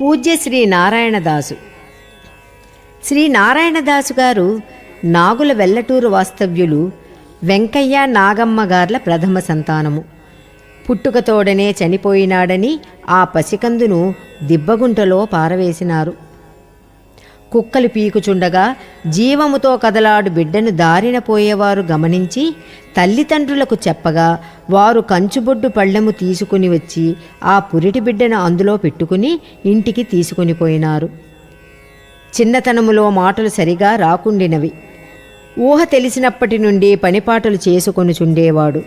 పూజ్య శ్రీ నారాయణదాసు. శ్రీ నారాయణదాసు గారు నాగుల వెల్లటూరు వాస్తవ్యులు వెంకయ్య నాగమ్మ గార్ల ప్రథమ సంతానము. పుట్టుకతోడనే చనిపోయినాడని ఆ పసికందును దిబ్బగుంటలో పారవేసినారు. కుక్కలు పీకుచుండగా జీవముతో కదలాడు బిడ్డను దారిన పోయేవారు గమనించి తల్లిదండ్రులకు చెప్పగా వారు కంచుబొడ్డు పళ్ళెము తీసుకుని వచ్చి ఆ పురిటి బిడ్డను అందులో పెట్టుకుని ఇంటికి తీసుకుని పోయినారు. చిన్నతనములో మాటలు సరిగా రాకుండినవి. ఊహ తెలిసినప్పటి నుండి పనిపాటలు చేసుకొనుచుండేవాడు.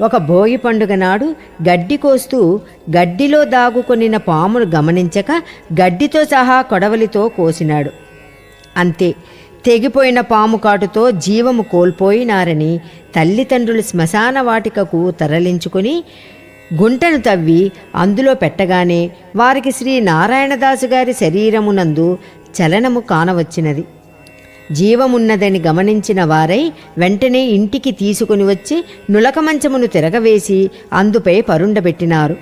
ఒక భోగి పండుగ నాడు గడ్డి కోస్తూ గడ్డిలో దాగుకొనిన పామును గమనించక గడ్డితో సహా కొడవలితో కోసినాడు. అంతే తెగిపోయిన పాము కాటుతో జీవము కోల్పోయినారని తల్లిదండ్రులు శ్మశాన వాటికకు తరలించుకుని గుంటను తవ్వి అందులో పెట్టగానే వారికి శ్రీ నారాయణదాసు గారి శరీరమునందు చలనము కానవచ్చినది. జీవమున్నదని గమనించిన వారై వెంటనే ఇంటికి తీసుకుని వచ్చి నులక మంచమును తిరగవేసి అందుపై పరుండబెట్టినారు.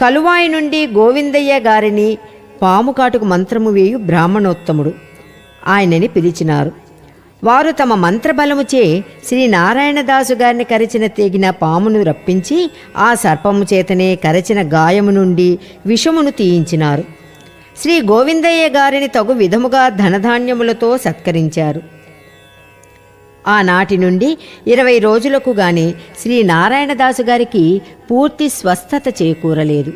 కలువాయి నుండి గోవిందయ్య గారిని పాముకాటుకు మంత్రము వేయు బ్రాహ్మణోత్తముడు ఆయనని పిలిచినారు. వారు తమ మంత్రబలముచే శ్రీ నారాయణదాసు గారిని కరిచిన తెగిన పామును రప్పించి ఆ సర్పము చేతనే కరచిన గాయము నుండి విషమును తీయించినారు. శ్రీ గోవిందయ్య గారిని తగు విధముగా ధనధాన్యములతో సత్కరించారు. ఆనాటి నుండి ఇరవై రోజులకు గాని శ్రీ నారాయణదాసు గారికి పూర్తి స్వస్థత చేకూరలేదు.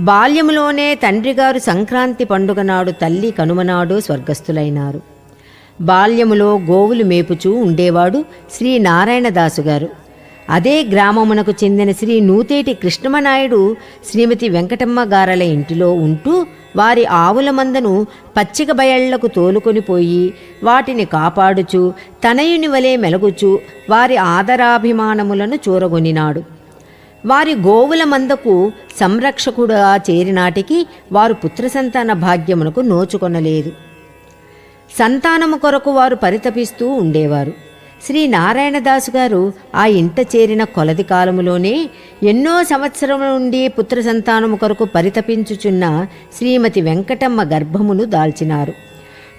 బాల్యములోనే తండ్రిగారు సంక్రాంతి పండుగ నాడు తల్లి కనుమనాడు స్వర్గస్థులైనారు. బాల్యములో గోవులు మేపుచూ ఉండేవాడు శ్రీ నారాయణదాసు గారు. అదే గ్రామమునకు చెందిన శ్రీ నూతేటి కృష్ణమనాయుడు శ్రీమతి వెంకటమ్మ గారల ఇంటిలో ఉంటూ వారి ఆవుల మందను పచ్చిక బయళ్ళకు తోలుకొని పోయి వాటిని కాపాడుచు తనయుని వలె మెలగుచు వారి ఆదరాభిమానములను చూరగొనినాడు. వారి గోవుల మందకు సంరక్షకుడుగా చేరినాటికి వారు పుత్రసంతాన భాగ్యమునకు నోచుకొనలేదు. సంతానము కొరకు వారు పరితపిస్తూ ఉండేవారు. శ్రీ నారాయణదాసు గారు ఆ ఇంట చేరిన కొలది కాలములోనే ఎన్నో సంవత్సరముల నుండి పుత్ర సంతానము కొరకు పరితపించుచున్న శ్రీమతి వెంకటమ్మ గర్భమును దాల్చినారు.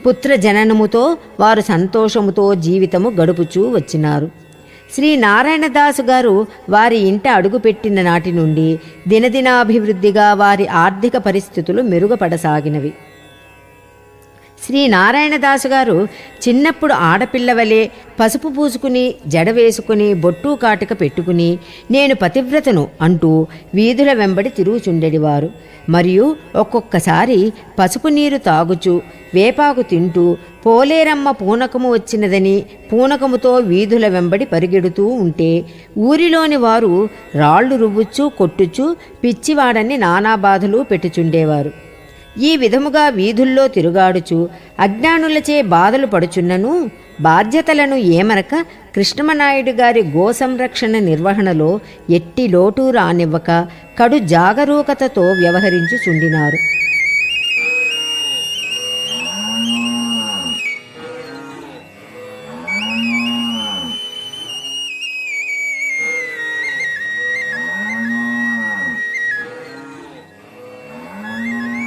పుత్ర జననముతో వారు సంతోషముతో జీవితము గడుపుచూ వచ్చినారు. శ్రీ నారాయణదాసు గారు వారి ఇంట అడుగుపెట్టిన నాటి నుండి దినదినాభివృద్ధిగా వారి ఆర్థిక పరిస్థితులు మెరుగుపడసాగినవి. శ్రీ నారాయణదాసు గారు చిన్నప్పుడు ఆడపిల్లవలే పసుపు పూసుకుని జడ వేసుకుని బొట్టు కాటిక పెట్టుకుని నేను పతివ్రతను అంటూ వీధుల వెంబడి తిరుగుచుండెడివారు. మరియు ఒక్కొక్కసారి పసుపు నీరు తాగుచు వేపాకు తింటూ పోలేరమ్మ పూనకము వచ్చినదని పూనకముతో వీధుల వెంబడి పరిగెడుతూ ఉంటే ఊరిలోని వారు రాళ్ళు రువ్వుచ్చు కొట్టుచు పిచ్చివాడని నానా బాధలు పెట్టుచుండేవారు. ఈ విధముగా వీధుల్లో తిరుగాడుచు అజ్ఞానులచే బాధలు పడుచున్నను బాధ్యతలను ఏమనక కృష్ణమనాయుడు గారి గో సంరక్షణ నిర్వహణలో ఎట్టి లోటు రానివ్వక కడు జాగరూకతతో వ్యవహరించుచుండినారు.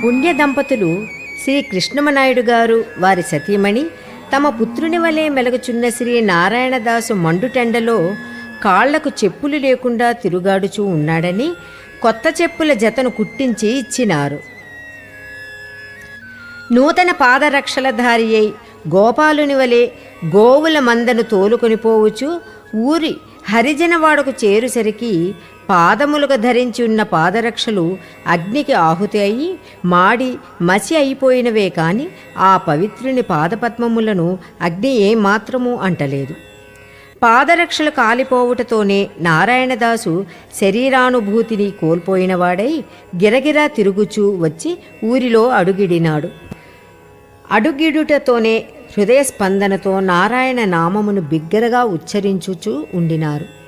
పుణ్య దంపతులు శ్రీ కృష్ణమనాయుడు గారు వారి సతీమణి తమ పుత్రుని వలె మెలగుచున్న శ్రీ నారాయణదాసు మండుటెండలో కాళ్ళకు చెప్పులు లేకుండా తిరుగాడుచూ ఉన్నాడని కొత్త చెప్పుల జతను కుట్టించి ఇచ్చినారు. నూతన పాదరక్షలధారి అయి గోపాలుని వలె గోవుల మందను తోలుకొని పోవచ్చు ఊరి హరిజనవాడకు చేరుసరికి పాదములుగా ధరించి ఉన్న పాదరక్షలు అగ్నికి ఆహుతి అయి మాడి మసి అయిపోయినవే కాని ఆ పవిత్రుని పాదపద్మములను అగ్ని ఏమాత్రము అంటలేదు. పాదరక్షలు కాలిపోవుటతోనే నారాయణదాసు శరీరానుభూతిని కోల్పోయినవాడై గిరగిరా తిరుగుచూ వచ్చి ఊరిలో అడుగిడినాడు. అడుగిడుటతోనే హృదయ స్పందనతో నారాయణ నామమును బిగ్గరగా ఉచ్చరించుచూ ఉండినారు.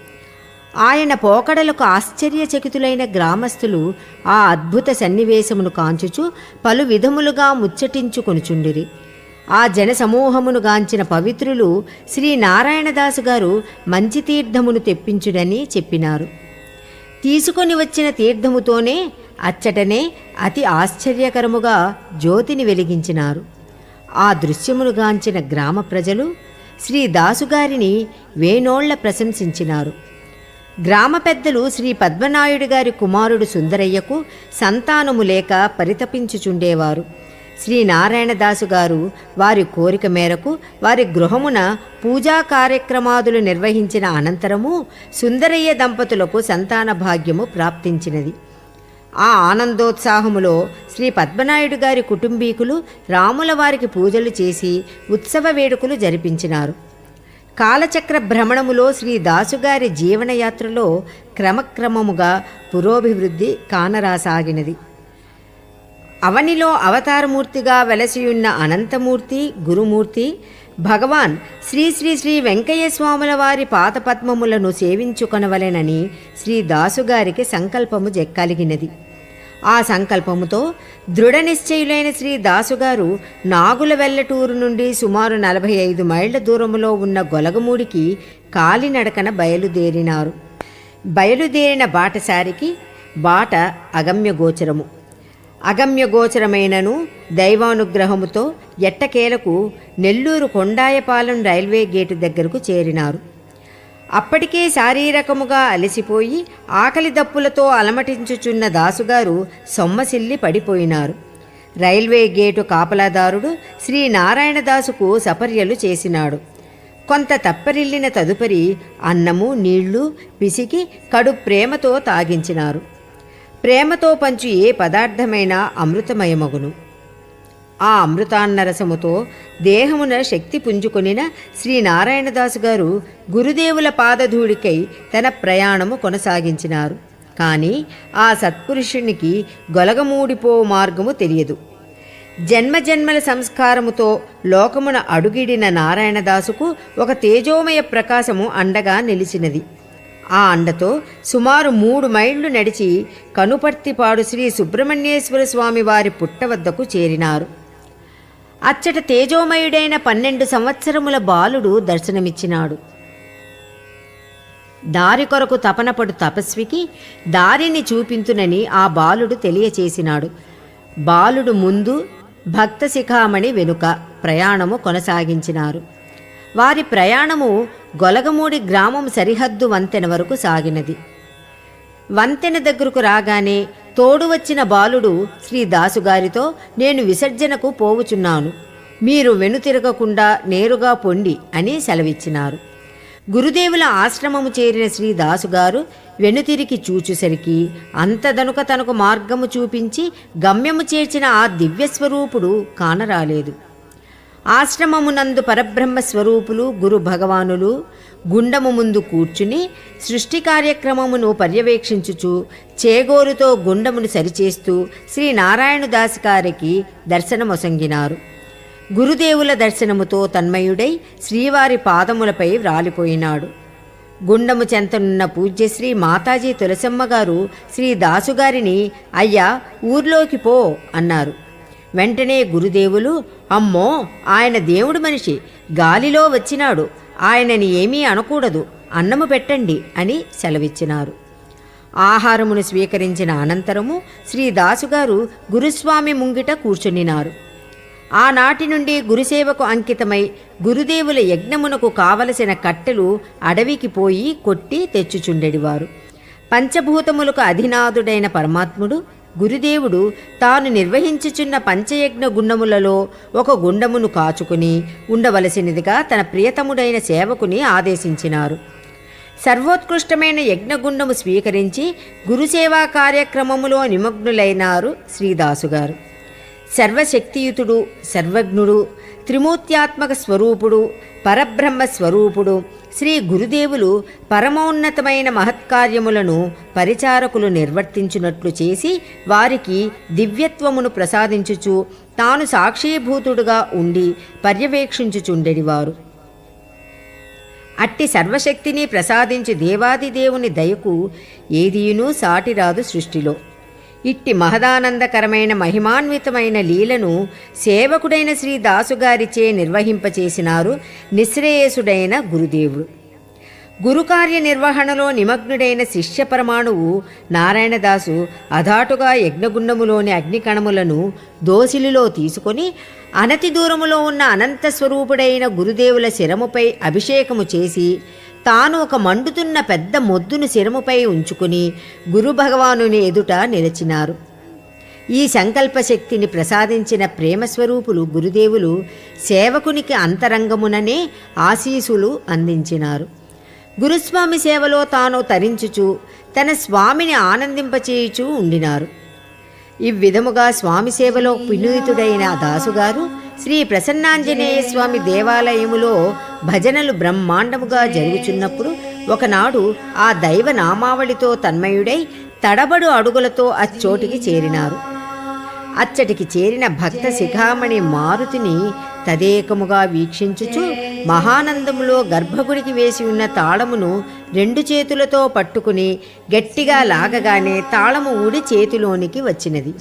ఆయన పోకడలకు ఆశ్చర్యచకితులైన గ్రామస్తులు ఆ అద్భుత సన్నివేశమును కాంచుచు పలు విధములుగా ముచ్చటించుకొనుచుండిరి. ఆ జనసమూహమును గాంచిన పవిత్రులు శ్రీ నారాయణదాసు గారు మంచి తీర్థమును తెప్పించుడని చెప్పినారు. తీసుకొని వచ్చిన తీర్థముతోనే అచ్చటనే అతి ఆశ్చర్యకరముగా జ్యోతిని వెలిగించినారు. ఆ దృశ్యమును గాంచిన గ్రామ ప్రజలు శ్రీ దాసుగారిని వేనోళ్ళ ప్రశంసించినారు. గ్రామ పెద్దలు శ్రీ పద్మనాయుడు గారి కుమారుడు సుందరయ్యకు సంతానము లేక పరితపించుచుండేవారు. శ్రీ నారాయణదాసు గారు వారి కోరిక మేరకు వారి గృహమున పూజా కార్యక్రమాదులు నిర్వహించిన అనంతరము సుందరయ్య దంపతులకు సంతాన భాగ్యము ప్రాప్తించినది. ఆ ఆనందోత్సాహములో శ్రీ పద్మనాయుడు గారి కుటుంబీకులు రాముల వారికి పూజలు చేసి ఉత్సవ వేడుకలు జరిపించినారు. కాలచక్ర భ్రమణములో శ్రీ దాసుగారి జీవనయాత్రలో క్రమక్రమముగా పురోభివృద్ధి కానరాసాగినది. అవనిలో అవతారమూర్తిగా వెలసియున్న అనంతమూర్తి గురుమూర్తి భగవాన్ శ్రీ శ్రీ శ్రీ వెంకయ్య స్వాముల వారి పాతపద్మములను సేవించుకొనవలెనని శ్రీ దాసుగారికి సంకల్పము జె- కలిగినది ఆ సంకల్పముతో దృఢ నిశ్చయులైన శ్రీ దాసుగారు నాగుల వెల్లటూరు నుండి సుమారు నలభై ఐదు మైళ్ళ దూరములో ఉన్న గొలగమూడికి కాలినడకన బయలుదేరినారు. బయలుదేరిన బాటసారికి బాట అగమ్యగోచరము అగమ్యగోచరమైనను దైవానుగ్రహముతో ఎట్టకేలకు నెల్లూరు కొండాయపాలెం రైల్వే గేటు దగ్గరకు చేరినారు. అప్పటికే శారీరకముగా అలసిపోయి ఆకలి దప్పులతో అలమటించుచున్న దాసుగారు సొమ్మసిల్లి పడిపోయినారు. రైల్వే గేటు కాపలాదారుడు శ్రీ నారాయణదాసుకు సపర్యలు చేసినాడు. కొంత తప్పరిల్లిన తదుపరి అన్నము నీళ్ళు పిసికి కడు ప్రేమతో తాగించినారు. ప్రేమతో పంచు ఏ పదార్థమైనా అమృతమయమగును. ఆ అమృతాన్నరసముతో దేహమున శక్తి పుంజుకొనిన శ్రీ నారాయణదాసు గారు గురుదేవుల పాదధూళికై తన ప్రయాణము కొనసాగించినారు. కానీ ఆ సత్పురుషునికి గొలగమూడిపో మార్గము తెలియదు. జన్మజన్మల సంస్కారముతో లోకమున అడుగిడిన నారాయణదాసుకు ఒక తేజోమయ ప్రకాశము అండగా నిలిచినది. ఆ అండతో సుమారు మూడు మైళ్ళు నడిచి కనుపర్తిపాడు శ్రీ సుబ్రహ్మణ్యేశ్వర స్వామి వారి పుట్ట వద్దకు చేరినారు. అచ్చట తేజోమయుడైన పన్నెండు సంవత్సరముల బాలుడు దర్శనమిచ్చినాడు. దారి కొరకు తపనపడు తపస్వికి దారిని చూపింతునని ఆ బాలుడు తెలియచేసినాడు. బాలుడు ముందు భక్త శిఖామణి వెనుక ప్రయాణము కొనసాగించినారు. వారి ప్రయాణము గొలగమూడి గ్రామం సరిహద్దు వంతెన వరకు సాగినది. వంతెన దగ్గరకు రాగానే తోడు వచ్చిన బాలుడు శ్రీ దాసుగారితో నేను విసర్జనకు పోవుచున్నాను. మీరు వెనుతిరగకుండా నేరుగా పొండి అని సెలవిచ్చినారు. గురుదేవుల ఆశ్రమము చేరిన శ్రీ దాసుగారు వెనుతిరిగి చూచుసరికి అంతదనుక తనకు మార్గము చూపించి గమ్యము చేర్చిన ఆ దివ్యస్వరూపుడు కానరాలేదు. ఆశ్రమమునందు పరబ్రహ్మ స్వరూపులు గురు భగవానులు గుండము ముందు కూర్చుని సృష్టి కార్యక్రమమును పర్యవేక్షించుచు చేగోరుతో గుండమును సరిచేస్తూ శ్రీ నారాయణదాసి గారికి దర్శనమొసంగినారు. గురుదేవుల దర్శనముతో తన్మయుడై శ్రీవారి పాదములపై వ్రాలిపోయినాడు. గుండము చెంతనున్న పూజ్యశ్రీ మాతాజీ తులసమ్మ గారు శ్రీ దాసుగారిని అయ్యా ఊర్లోకి పో అన్నారు. వెంటనే గురుదేవులు అమ్మో ఆయన దేవుడు మనిషి గాలిలో వచ్చినాడు ఆయనని ఏమీ అనకూడదు అన్నము పెట్టండి అని సెలవిచ్చినారు. ఆహారమును స్వీకరించిన అనంతరము శ్రీ దాసుగారు గురుస్వామి ముంగిట కూర్చునినారు ఆనాటి నుండి గురుసేవకు అంకితమై గురుదేవుల యజ్ఞమునకు కావలసిన కట్టెలు అడవికి పోయి కొట్టి తెచ్చుచుండెడివారు. పంచభూతములకు అధినాథుడైన పరమాత్ముడు గురుదేవుడు తాను నిర్వహించుచున్న పంచయజ్ఞ గుండములలో ఒక గుండమును కాచుకుని ఉండవలసినదిగా తన ప్రియతముడైన సేవకుని ఆదేశించినారు. సర్వోత్కృష్టమైన యజ్ఞగుండము స్వీకరించి గురుసేవా కార్యక్రమములో నిమగ్నులైనారు శ్రీదాసుగారు. సర్వశక్తియుతుడు సర్వజ్ఞుడు త్రిమూర్త్యాత్మక స్వరూపుడు పరబ్రహ్మ స్వరూపుడు శ్రీ గురుదేవులు పరమోన్నతమైన మహత్కార్యములను పరిచారకులు నిర్వర్తించినట్లు చేసి వారికి దివ్యత్వమును ప్రసాదించుచు తాను సాక్షీభూతుడుగా ఉండి పర్యవేక్షించుచుండెడివారు. అట్టి సర్వశక్తిని ప్రసాదించి దేవాదిదేవుని దయకు ఏదియునూ సాటిరాదు సృష్టిలో. ఇట్టి మహదానందకరమైన మహిమాన్వితమైన లీలను సేవకుడైన శ్రీ దాసుగారిచే నిర్వహింపచేసినారు నిశ్రేయసుడైన గురుదేవుడు. గురుకార్య నిర్వహణలో నిమగ్నుడైన శిష్య పరమాణువు నారాయణదాసు అధాటుగా యజ్ఞగుండములోని అగ్నికణములను దోసిలిలో తీసుకొని అనతి దూరములో ఉన్న అనంత స్వరూపుడైన గురుదేవుల శిరముపై అభిషేకము చేసి తాను ఒక మండుతున్న పెద్ద మొద్దును శిరముపై ఉంచుకుని గురు భగవానుని ఎదుట నిలిచినారు. ఈ సంకల్ప శక్తిని ప్రసాదించిన ప్రేమస్వరూపులు గురుదేవులు సేవకునికి అంతరంగముననే ఆశీసులు అందించినారు. గురుస్వామి సేవలో తాను తరించుచు తన స్వామిని ఆనందింపచేయుచూ ఉండినారు. ఈ విధముగా స్వామి సేవలో పునీతుడైన దాసుగారు శ్రీ ప్రసన్నాంజనేయ స్వామి దేవాలయములో భజనలు బ్రహ్మాండముగా జరుగుచున్నప్పుడు ఒకనాడు ఆ దైవ నామావళితో తన్మయుడై తడబడు అడుగులతో అచ్చోటికి చేరినారు. అచ్చటికి చేరిన భక్త శిఖామణి మారుతిని తదేకముగా వీక్షించుచు మహానందములో గర్భగుడికి వేసి ఉన్న తాళమును రెండు చేతులతో పట్టుకుని గట్టిగా లాగగానే తాళము ఊడి చేతిలోనికి వచ్చినది.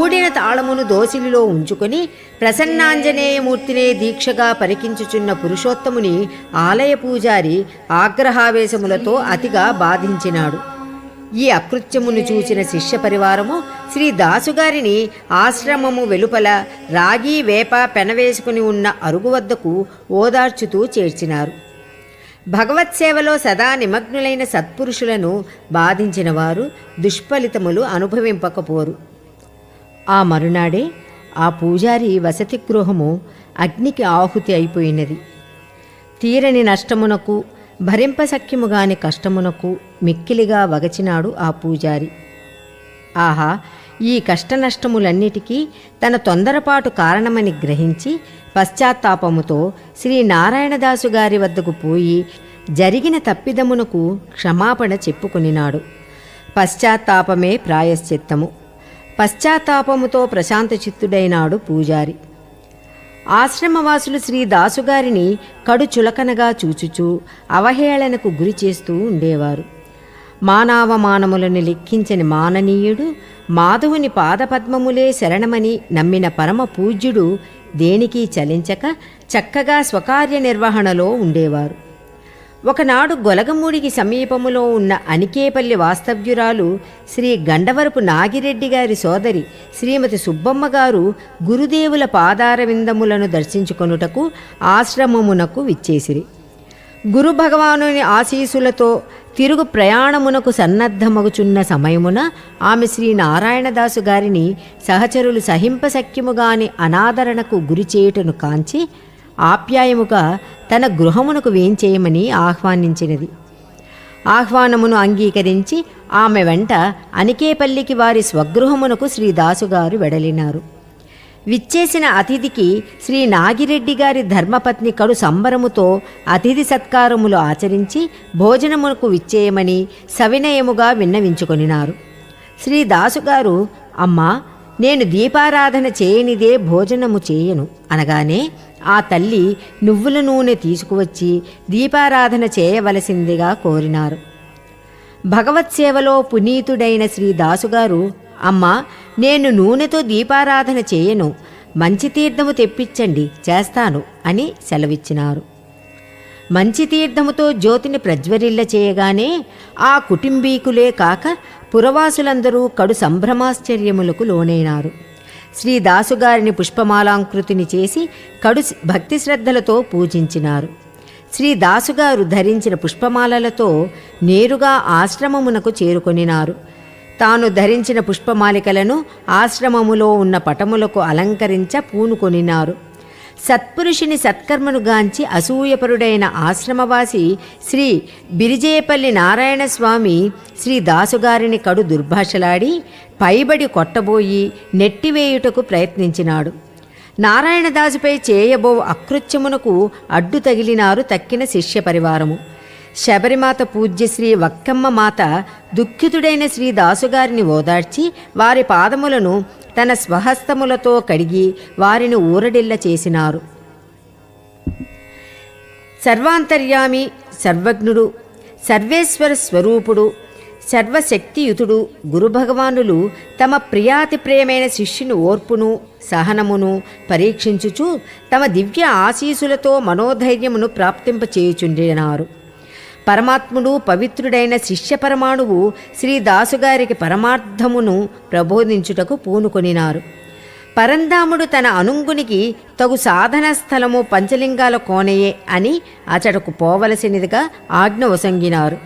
ఊడిన తాళమును దోసిలిలో ఉంచుకొని ప్రసన్నాంజనేయమూర్తినే దీక్షగా పరికించుచున్న పురుషోత్తముని ఆలయ పూజారి ఆగ్రహావేశములతో అతిగా బాధించినాడు. ఈ అకృత్యమును చూచిన శిష్య పరివారము శ్రీ దాసుగారిని ఆశ్రమము వెలుపల రాగి వేప పెనవేసుకుని ఉన్న అరుగు వద్దకు ఓదార్చుతూ చేర్చినారు. భగవత్ సేవలో సదా నిమగ్నులైన సత్పురుషులను బాధించిన వారు దుష్ఫలితములు అనుభవింపకపోరు. ఆ మరునాడే ఆ పూజారి వసతి గృహము అగ్నికి ఆహుతి అయిపోయినది. తీరని నష్టమునకు భరింపశక్యముగాని కష్టమునకు మిక్కిలిగా వగచినాడు ఆ పూజారి. ఆహా ఈ కష్టనష్టములన్నిటికీ తన తొందరపాటు కారణమని గ్రహించి పశ్చాత్తాపముతో శ్రీ నారాయణదాసు గారి వద్దకు పోయి జరిగిన తప్పిదమునకు క్షమాపణ చెప్పుకొనినాడు. పశ్చాత్తాపమే ప్రాయశ్చిత్తము. పశ్చాత్తాపముతో ప్రశాంత చిత్తుడైనాడు పూజారి. ఆశ్రమవాసులు శ్రీ దాసుగారిని కడు చులకనగా చూచుచూ అవహేళనకు గురి చేస్తూ ఉండేవారు. మానవమానములను లెక్కించని మాననీయుడు మాధవుని పాదపద్మములే శరణమని నమ్మిన పరమ పూజ్యుడు దేనికి చలించక చక్కగా స్వకార్య నిర్వహణలో ఉండేవారు. ఒకనాడు గొలగమూడికి సమీపములో ఉన్న అనికేపల్లి వాస్తవ్యురాలు శ్రీ గండవరపు నాగిరెడ్డి గారి సోదరి శ్రీమతి సుబ్బమ్మ గారు గురుదేవుల పాదారవిందములను దర్శించుకొనుటకు ఆశ్రమమునకు విచ్చేసిరి. గురు భగవానుని ఆశీసులతో తిరుగు ప్రయాణమునకు సన్నద్ధమగుచున్న సమయమున ఆమె శ్రీ నారాయణదాసు గారిని సహచరులు సహింపశక్యముగాని అనాదరణకు గురి చేయుటను కాంచి ఆప్యాయముగా తన గృహమునకు వేంచేయమని ఆహ్వానించినది. ఆహ్వానమును అంగీకరించి ఆమె వెంట అనికేపల్లికి వారి స్వగృహమునకు శ్రీదాసుగారు వెడలినారు. విచ్చేసిన అతిథికి శ్రీ నాగిరెడ్డి గారి ధర్మపత్ని కడు సంబరముతో అతిథి సత్కారములు ఆచరించి భోజనమునకు విచ్చేయమని సవినయముగా విన్నవించుకొనినారు. శ్రీ దాసుగారు అమ్మా నేను దీపారాధన చేయనిదే భోజనము చేయను అనగానే ఆ తల్లి నువ్వుల నూనె తీసుకువచ్చి దీపారాధన చేయవలసిందిగా కోరినారు. భగవత్ సేవలో పునీతుడైన శ్రీ దాసుగారు అమ్మా నేను నూనెతో దీపారాధన చేయను. మంచి తీర్థము తెప్పించండి చేస్తాను అని సెలవిచ్చినారు. మంచి తీర్థముతో జ్యోతిని ప్రజ్వరిల్ల చేయగానే ఆ కుటుంబీకులే కాక పురవాసులందరూ కడు సంభ్రమాశ్చర్యములకు లోనైనారు. శ్రీ దాసుగారిని పుష్పమాలాంకృతిని చేసి కడు భక్తి శ్రద్ధలతో పూజించినారు. శ్రీ దాసుగారు ధరించిన పుష్పమాలలతో నేరుగా ఆశ్రమమునకు చేరుకొనినారు. తాను ధరించిన పుష్పమాలికలను ఆశ్రమములో ఉన్న పటములకు అలంకరించ పూనుకొనినారు. సత్పురుషుని సత్కర్మను గాంచి అసూయపరుడైన ఆశ్రమవాసి శ్రీ బిరిజేపల్లి నారాయణ స్వామి శ్రీ దాసుగారిని కడు దుర్భాషలాడి పైబడి కొట్టబోయి నెట్టివేయుటకు ప్రయత్నించినాడు. నారాయణదాసుపై చేయబో అకృత్యమునకు అడ్డు తగిలినారు తక్కిన శిష్య పరివారము శబరిమాత పూజ్య శ్రీ వక్కమ్మ మాత దుఃఖితుడైన శ్రీ దాసుగారిని ఓదార్చి వారి పాదములను తన స్వహస్తములతో కడిగి వారిని ఊరడిల్ల చేసినారు. సర్వాంతర్యామి సర్వజ్ఞుడు సర్వేశ్వర స్వరూపుడు సర్వశక్తియుతుడు గురుభగవానులు తమ ప్రియాతి ప్రియమైన శిష్యుని ఓర్పును సహనమును పరీక్షించుచు తమ దివ్య ఆశీసులతో మనోధైర్యమును ప్రాప్తింపచేయుచుండినారు. పరమాత్ముడు పవిత్రుడైన శిష్య పరమాణువు శ్రీ దాసుగారికి పరమార్థమును ప్రబోధించుటకు పూనుకొనినారు. పరంధాముడు తన అనుంగునికి తగు సాధన స్థలము పంచలింగాల కోనయే అని అచటకు పోవలసినదిగా ఆజ్ఞ వసంగినారు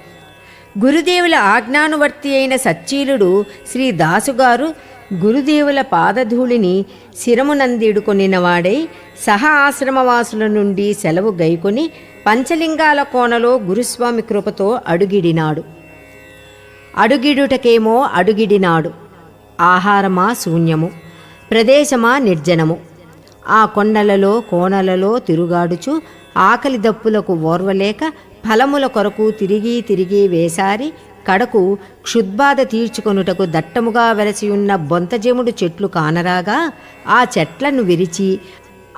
గురుదేవుల ఆజ్ఞానువర్తి అయిన సచ్చీలుడు శ్రీ దాసుగారు గురుదేవుల పాదధూళిని శిరమునందిడుకొనినవాడై సహ ఆశ్రమవాసుల నుండి సెలవు గైకొని పంచలింగాల కోనలో గురుస్వామి కృపతో అడుగిడినాడు. అడుగిడుటకేమో అడుగిడినాడు. ఆహారమా శూన్యము ప్రదేశమా నిర్జనము. ఆ కొండలలో కోనలలో తిరుగాడుచు ఆకలి దప్పులకు ఓర్వలేక ఫలముల కొరకు తిరిగి తిరిగి వేసారి కడకు క్షుద్బాధ తీర్చుకొనుటకు దట్టముగా వెలసియున్న బొంతజముడు చెట్లు కానరాగా ఆ చెట్లను విరిచి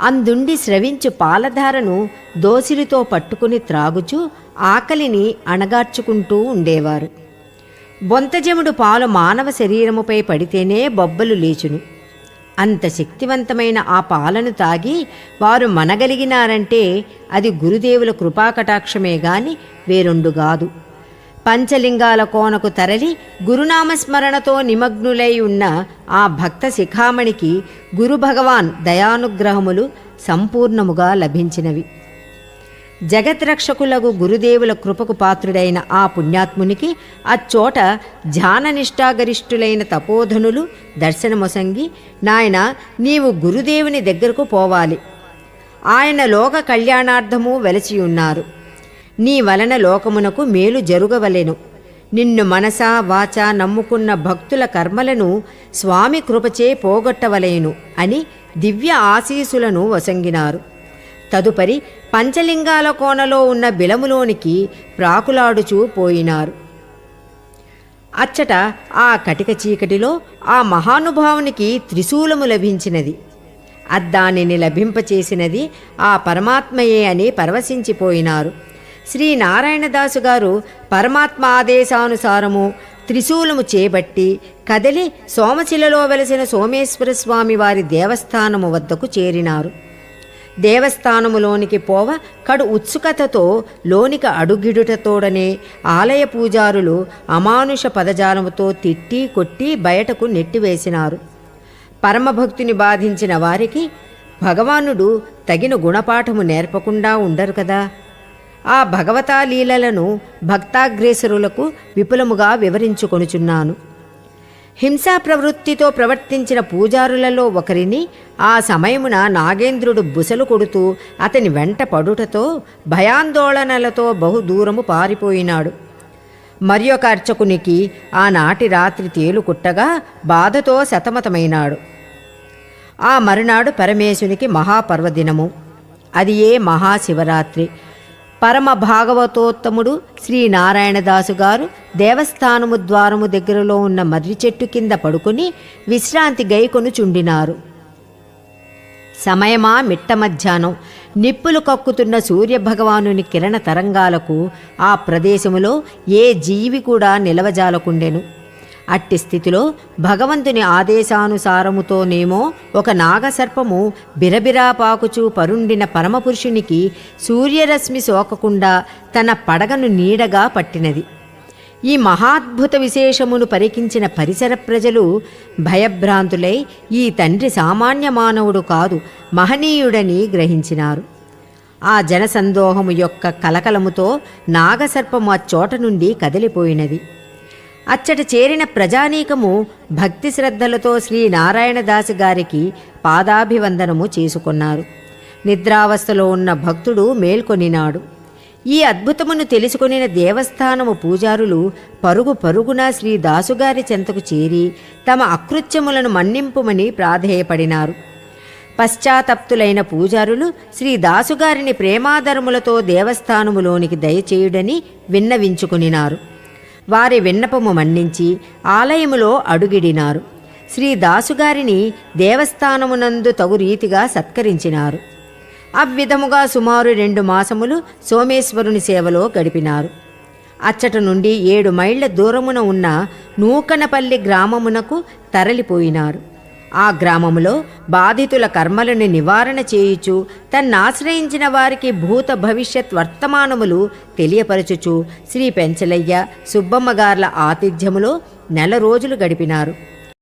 అందుండి స్రవించు పాలధారను దోసిలితో పట్టుకుని త్రాగుచు ఆకలిని అణగార్చుకుంటూ ఉండేవారు. బొంతజముడు పాలు మానవ శరీరముపై పడితేనే బొబ్బలు లేచును. అంత శక్తివంతమైన ఆ పాలను తాగి వారు మనగలిగినారంటే అది గురుదేవుల కృపాకటాక్షమే గాని వేరొండు కాదు పంచలింగాల కోనకు తరలి గురునామస్మరణతో నిమగ్నులై ఉన్న ఆ భక్త శిఖామణికి గురు భగవాన్ దయానుగ్రహములు సంపూర్ణముగా లభించినవి. జగద్రక్షకులకు గురుదేవుల కృపకు పాత్రుడైన ఆ పుణ్యాత్మునికి అచ్చోట ధ్యాననిష్టాగరిష్ఠులైన తపోధనులు దర్శనమొసంగి నాయన నీవు గురుదేవుని దగ్గరకు పోవాలి. ఆయన లోక కళ్యాణార్థము వెలచియున్నారు. నీ వలన లోకమునకు మేలు జరుగవలెను. నిన్ను మనసా వాచా నమ్ముకున్న భక్తుల కర్మలను స్వామి కృపచే పోగొట్టవలేను అని దివ్య ఆశీసులను వసంగినారు. తదుపరి పంచలింగాల కోనలో ఉన్న బిలములోనికి ప్రాకులాడుచూ పోయినారు. అచ్చట ఆ కటిక చీకటిలో ఆ మహానుభావునికి త్రిశూలము లభించినది. అద్దానిని లభింపచేసినది ఆ పరమాత్మయే అని పరవశించిపోయినారు. శ్రీ నారాయణదాసు గారు పరమాత్మ ఆదేశానుసారము త్రిశూలము చేపట్టి కదిలి సోమశిలలో వెలసిన సోమేశ్వర స్వామి వారి దేవస్థానము వద్దకు చేరినారు. దేవస్థానములోనికి పోవ కడు ఉత్సుకతతో లోనిక అడుగిడుటతోడనే ఆలయ పూజారులు అమానుష పదజాలముతో తిట్టి కొట్టి బయటకు నెట్టివేసినారు. పరమభక్తిని బాధించిన వారికి భగవానుడు తగిన గుణపాఠము నేర్పకుండా ఉండరు కదా? ఆ భగవతా లీలలను భక్తాగ్రేసరులకు విపులముగా వివరించుకొనుచున్నాను. హింసా ప్రవృత్తితో ప్రవర్తించిన పూజారులలో ఒకరిని ఆ సమయమున నాగేంద్రుడు బుసలు కొడుతూ అతని వెంట పడుటతో భయాందోళనలతో బహుదూరము పారిపోయినాడు. మరి ఒక అర్చకునికి ఆనాటి రాత్రి తేలుకుట్టగా బాధతో సతమతమైనాడు. ఆ మరునాడు పరమేశునికి మహాపర్వదినము. అది ఏ మహాశివరాత్రి? పరమ భాగవతోత్తముడు శ్రీ నారాయణదాసు గారు దేవస్థానము ద్వారము దగ్గరలో ఉన్న మర్రి చెట్టు కింద పడుకుని విశ్రాంతి గైకొనుచుండినారు సమయమా మిట్ట మధ్యాహ్నం. నిప్పులు కక్కుతున్న సూర్యభగవానుని కిరణ తరంగాలకు ఆ ప్రదేశములో ఏ జీవి కూడా నిలవజాలకుండెను. అట్టి స్థితిలో భగవంతుని ఆదేశానుసారముతోనేమో ఒక నాగసర్పము బిరబిరా పాకుచూ పరుండిన పరమపురుషునికి సూర్యరశ్మి సోకకుండా తన పడగను నీడగా పట్టినది. ఈ మహాద్భుత విశేషమును పరికించిన పరిసర ప్రజలు భయభ్రాంతులై ఈ తండ్రి సామాన్య మానవుడు కాదు మహనీయుడని గ్రహించినారు. ఆ జనసందోహము యొక్క కలకలముతో నాగసర్పము ఆ చోట నుండి కదిలిపోయినది. అచ్చట చేరిన ప్రజానీకము భక్తి శ్రద్ధలతో శ్రీ నారాయణదాసు గారికి పాదాభివందనము చేసుకున్నారు. నిద్రావస్థలో ఉన్న భక్తుడు మేల్కొనినాడు. ఈ అద్భుతమును తెలుసుకొనిన దేవస్థానము పూజారులు పరుగు పరుగున శ్రీ దాసుగారి చెంతకు చేరి తమ అకృత్యములను మన్నింపుమని ప్రాధేయపడినారు. పశ్చాతప్తులైన పూజారులు శ్రీ దాసుగారిని ప్రేమాధర్ములతో దేవస్థానములోనికి దయచేయుడని విన్నవించుకునినారు. వారి విన్నపము మన్నించి ఆలయములో అడుగిడినారు. శ్రీ దాసుగారిని దేవస్థానమునందు తగు రీతిగా సత్కరించినారు. అవ్విధముగా సుమారు రెండు మాసములు సోమేశ్వరుని సేవలో గడిపినారు. అచ్చట నుండి ఏడు మైళ్ళ దూరమున ఉన్న నూకనపల్లి గ్రామమునకు తరలిపోయినారు. ఆ గ్రామంలో బాధితుల కర్మలను నివారణ చేయుచు తన్నాశ్రయించిన వారికి భూత భవిష్యత్ వర్తమానములు తెలియపరచుచు శ్రీ పెంచలయ్య సుబ్బమ్మగార్ల ఆతిథ్యములో నెల రోజులు గడిపినారు.